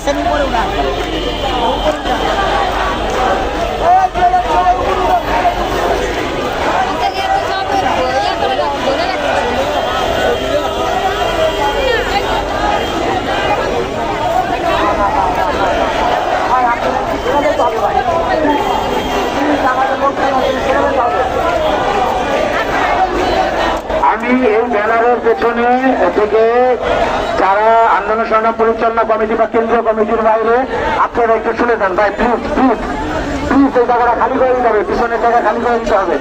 আসেন উপরে উঠা। উপরে উঠা এই ব্যানারের পেছনে থেকে যারা আন্দোলন সংগ্রাম পরিচালনা কমিটি বা কেন্দ্রীয় কমিটির বাইরে, আপনারা একটু শুনে যান ভাই প্লিজ প্লিজ প্লিজ এই জায়গাটা খালি করে দিতে জায়গা খালি করে দিতে হবে।